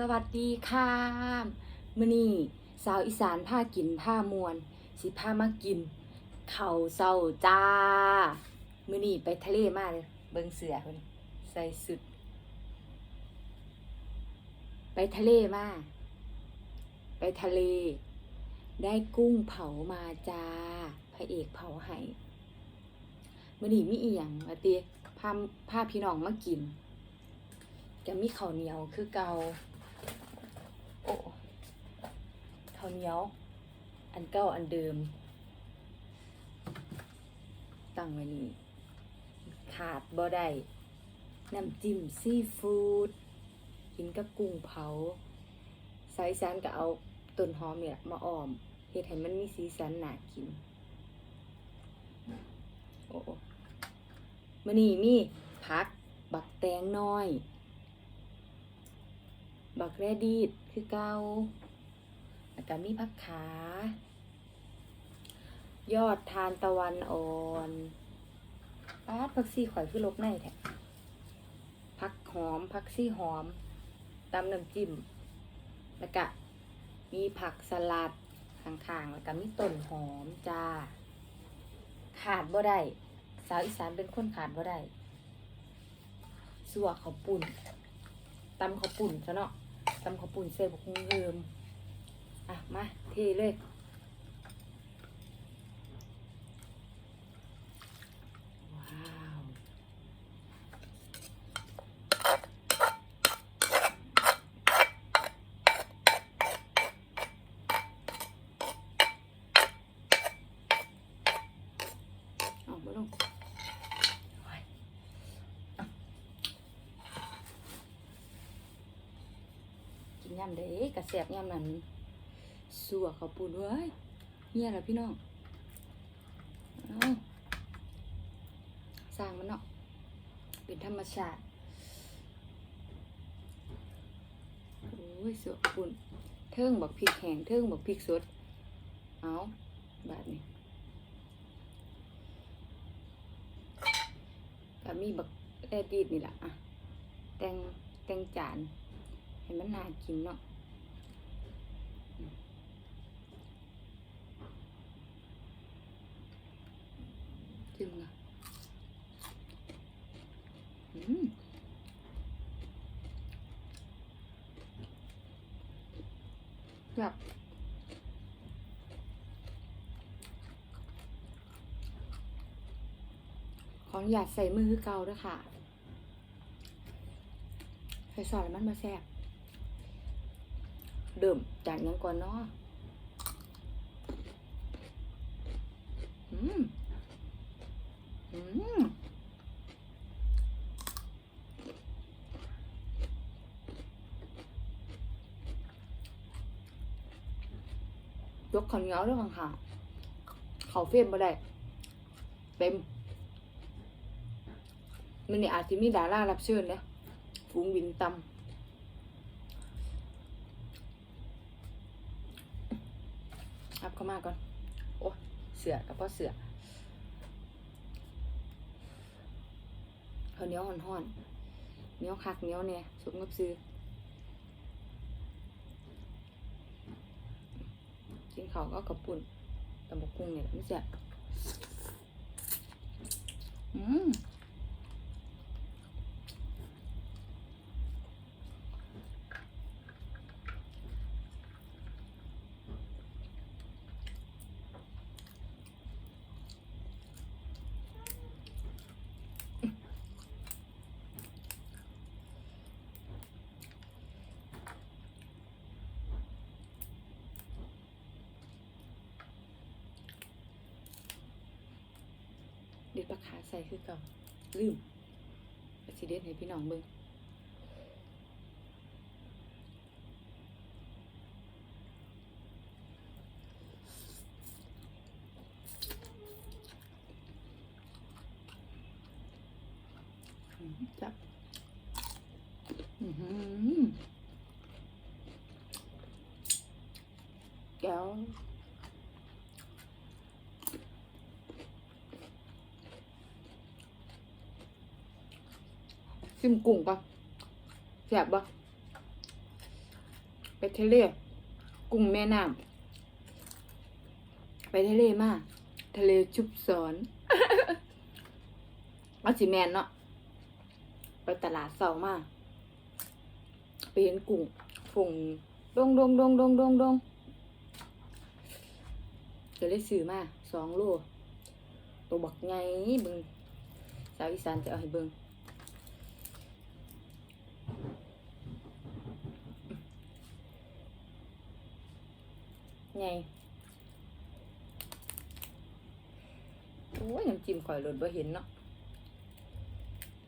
สวัสดีค่ะมื้อนี้สาวอีสานผ้ากินผ้ามวน สิผ้ามากินข้าวเศร้าจ้ามื้อนี้ไปทะเลมาเลยเบิ่งเสือเพิ่นใส่สุด ไปทะเลมา ไปทะเล ได้กุ้งเผามาจ้าพระเอกเผาให้มื้อนี้มีอีหยังว่าติพาพาพี่น้องมากินจะมีข้าวเหนียวคือเกา โอ้ข้าวเหนียว อันเก่าอันเดิม ตั้งไว้นี่ ขาดบ่ได้น้ำจิ้มซีฟู้ดกินกับกุ้งเผาสายสันก็เอาต้นหอมเนี่ยมาอ้อมเฮ็ดให้มันมีสีสันน่ากิน โอ้มื้อนี้มีผัก บักแตงน้อย บักแรดีดคือเกาแล้วก็มีผักขา ยอดทานตะวันอ่อนปาดผักซี่ข่อยคือลกในแท้ผักหอมผักซี่หอมตำน้ำจิ้ม แล้วก็มีผักสลัดข้างๆแล้วก็มีต้นหอมจ้า ขาดบ่ได้สาวอีสานเป็นคนขาดบ่ได้สัวเขาวปุ่นตำข้าวปุ่นซะเนาะ ตำข้าวปุ่นเส้นบกฮุงเริมอะ มาเทเลย ว้าว เอาไปลงโอ้ยอะกินยำ เด้กระแสบยำนั้นสัวเขาปูนเว้ยเฮียละพี่น้องอสร้างมันเนาะเป็นธรรมชาติโอ้ยสัวปุ่นเทิงบักพริกแห้งเทิงบักพริกสดเอาแบบนี้ก็มีบักแอดีดนี่แหละอะแตงแตงจานให้มันน่ากินเนาะ จิ้มนะอืมแบบขออนุญาตใส่มือคือเก่าด้วยค่ะ ใส่ซอสแล้วมันมาแซ่บเดิมจากนั้นก่อนเนาะอืม อืม ยกข้าวเหนียวด้วยค่ะค่ะเขาเฟรมมาได้ เต็มมันนี่อาจจะมีดารารับเชิญเนี่ยฝูงบินตำอับเข้ามาก่อน โอ้เสือกับพ่อเสือเขาเนี้ยห่อนๆเนี้ยคักเนียเนี่ยสมกับซื้อ กินข้าก็กระปุ่นตำบักกุ้งเนี่ยไม่ใช่บอืม เด็ดปลาขาใส่คือเก่าลืมไปสิเด็ดให้พี่น้องเบิ่งจับ อือหือแก้ว ชิมกุ้งปะแซ่บปะไปทะเลกุ้งแม่น้ำไปทะเลมาทะเลชุบสอนเอาสิแมนเนาะไปตลาดเสามาไปเห็นกุ้งฝงดงดงดงดงดงดงก็เลยซื้อมาสองโลตัวบักไงเบิงสาวอีสานจะเอาให้เบิง ไงโอ้ยน้ำจิ้มข่อยหลดบ่เห็นเนาะ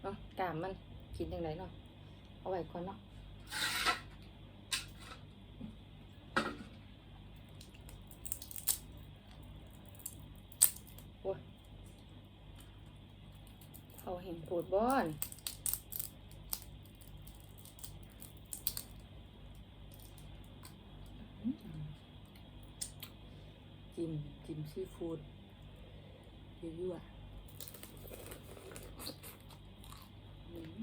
เนาะกามมันกินยังไงเนาะเอาไว้ก่อนเนาะเขาเห็นปวดบ้อนจิ้มจิ้ม ซีฟู้ดยั่วๆอืม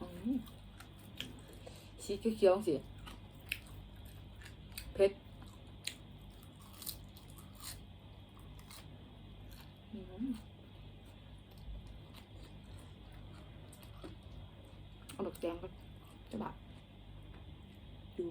อืมสีเขียวๆสิเผ็ดอืมเอาดอกแดงก็จะแบบดู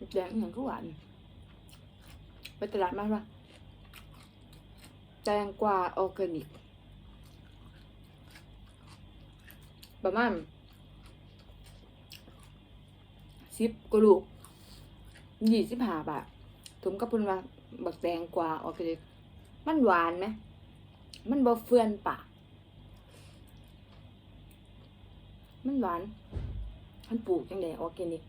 ดอก แดงอย่างก็หวานไปตลาดมาปะแตงกวาออร์แกนิก ประมาณสิบกลูกยี่สิบห้าบาทถุงกระพุนว่าบักแตงกวาออร์แกนิก มันหวานไหม มันบ่เฟื่อนปากมันหวานมันปลูกจังไดออร์แกนิก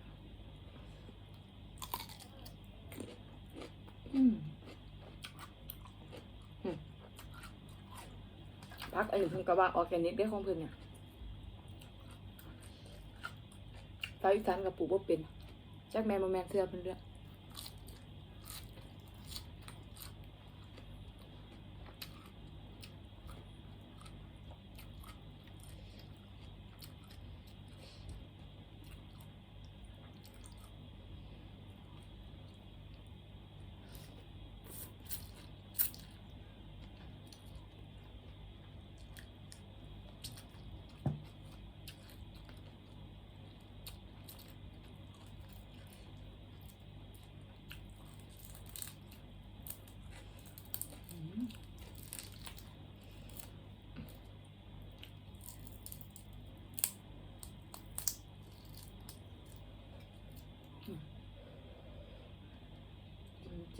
อืมอืม พักอันนี้เพิ่นก็ว่าออร์แกนิกได้ของเพิ่นเนี่ยสาวอีสานกับปลูกบ่เป็นจักแม่นบ่แม่นเสื้อเพิ่นเด้อ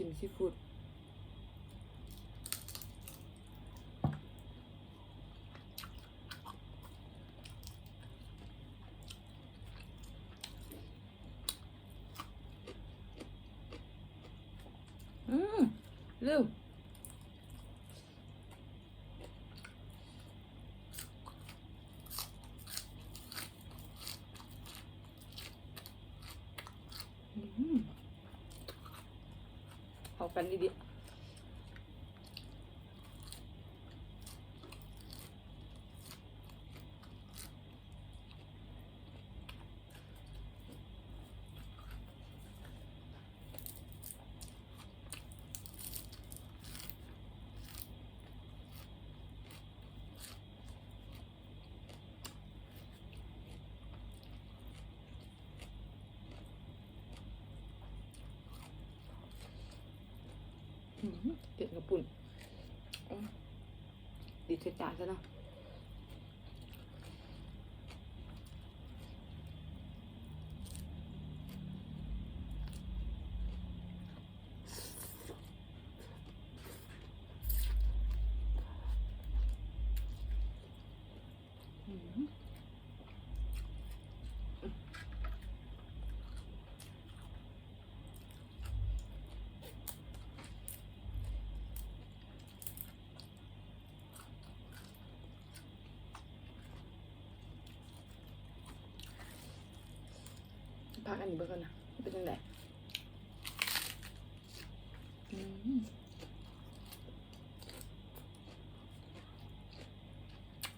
จิ้มซีฟู้ดอืมเร็วอืม เข้า กันดี เกิดกระปุ่นดีเสียจ่าซะเนาะอืม พักอันนี้เบิ่งก่อนนะเป็นยังไง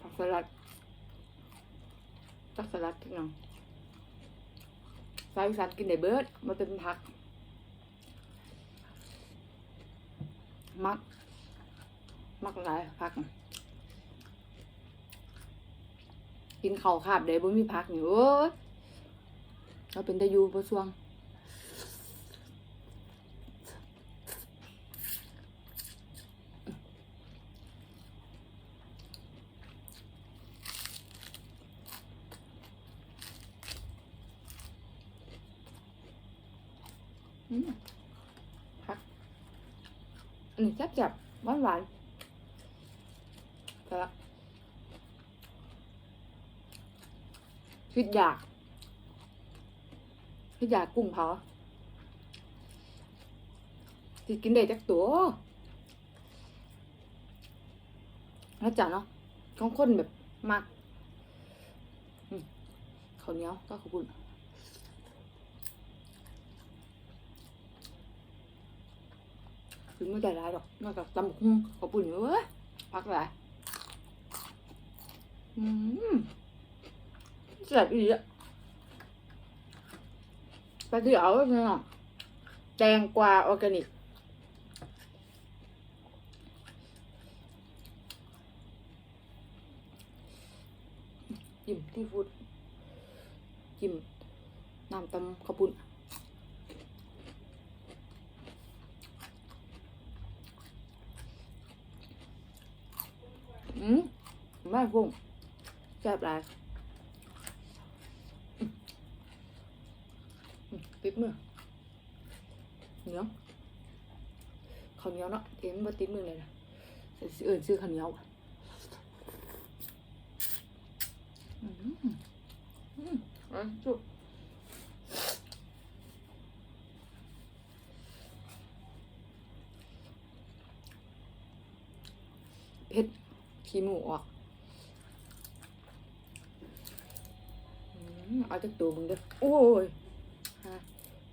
ผักสลัดผักสลัดที่นังสายสัตว์กินได้เบิดมันเป็นผัก มัก มักหลายผัก กินข้าวขาบเด้บ่มีผักนี่โอ้ย เราเป็นตะยูบ่สวงอืมผักอันนี้แซ่บๆหวานหวานๆแต่ละคิดอยาก คิดอยากุ้งเผาสิกินได้จักตัวแล้วจ้ะเนาะของคนแบบมากอืมข้าวเหนียวก็ขอบคุณถึงไม่ได้ร้ายหรอกนอกจากตำบักหุ่งขอบคุณเว้ยพักหลายอืมแซ่บอีกอะ ไปที่เอาเลยเนาะแตงกวาออร์แกนิก จิ้มที่ฟูดจิ้มน้ำตำข้าวปุ้นอืมไม่ฟุ้งแซ่บหลายอืม อืมติดมือเหนียวข้าวเหนียวเนาะเอ็มบ่ติดมื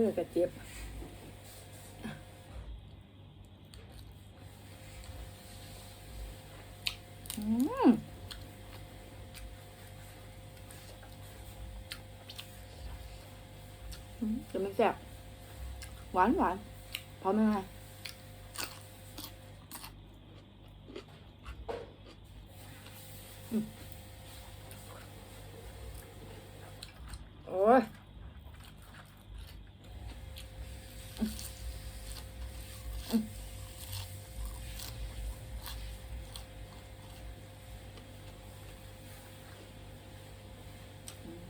ือกระเจ็บอืมอืมแต่มันแซ่บหวานหวานพร้อมยังไงอืมโอ้ย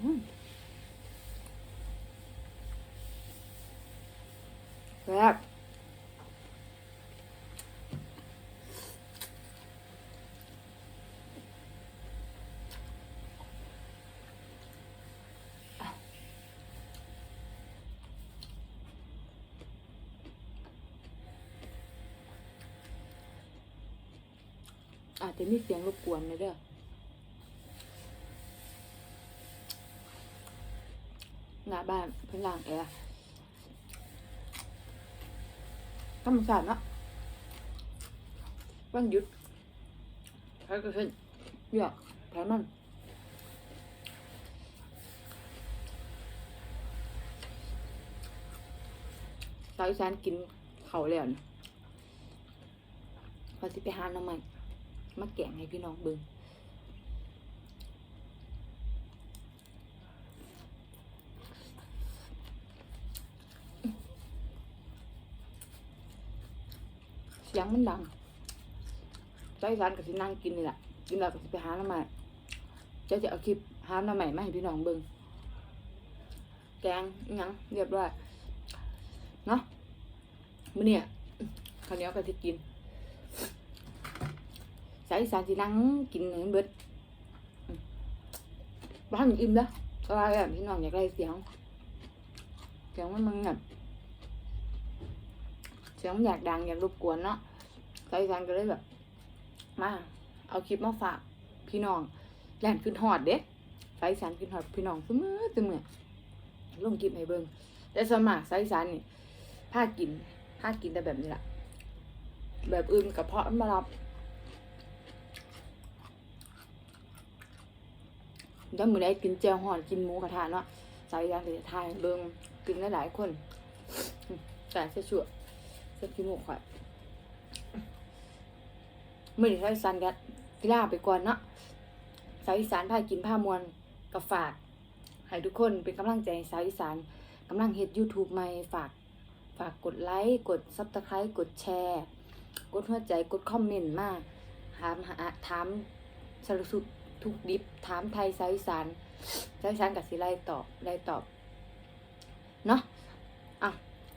อืม แซ่บอาจจะมีเสียงรบกวนนะเด้อหน้าบ้านเพิ่นล้างแอร์ ธรรมชาติเนาะวันหยุดใครก็เห็นเยอะแถมมันสาวอีสานกินเขาวแล้วนะพอสิไปหาหน้ำใหม่มาแกงให้พี่น้องเบิ่งเสียงมัน ดังสาวอีสานก็สินั่งกินนี่แหละกินแล้วก็สิไปหาหน้ำใหม่จะจะเอาคลิปหาหน้ำใหม่มาให้พี่น้องเบิ่งแกงยังเรียบร้อยเนาะมื้อเนี่ยข้าวเหนียวก็สิกินสายสานสินั่งกินให้เบิดบ้านอิ่มแล้วเพราะว่าแบบพี่น้องอยากได้เสียงเสียงมันมันแบบเสียงอยากดังอยากรบกวนเนาะ สายอีสานก็เลยแบบมาเอาคลิปมาฝากพี่น้องแลนขึ้นฮอดเด้สายสานขึ้นฮอดพี่น้องเสมอเสมอลงคลิปให้เบิ่งแต่สมัครสายสานนี่พากินพากินแต่แบบนี้แหละแบบอื่นกับเพาะมารับแล้วมือได้กินแจวหอนกินหมูกระทะเนาะสายอีสานจะทายเบิ่งกินได้หลายคนแต่เสียชั่วเสียขี้หมูข่อย มื่อนี้สายอีสานกักีฬาไปก่อนเนาะสายอีสานพากินผ้ามวลกับฝากให้ทุกคนเป็นกำลังใจให้สายอีสานกำลังเฮ็ด YouTube ใหม่ฝากฝากกดไลค์กด Subscribe กดแชร์ กดหัวใจกดคอมเมนต์มากถามหาถามสารสุดทุกดิบถามไทยสายอีสานสายอีสานกับสิไลตอบไล่ตอบเนาะอะ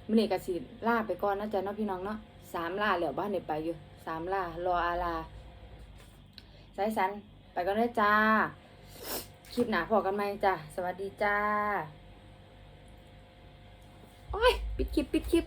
มื่อนี้กับสิล่าไปก่อนนะจ๊ะเนาะพี่น้องเนาะสามล่าแล้วบ้านเนี่ไปอยู่ สามล่ารออาลาสายสัน ไปกันเลยจ้า คลิปหนาพอกันไหมจ้าสวัสดีจ้า โอ้ย ปิดคลิป ปิดคลิป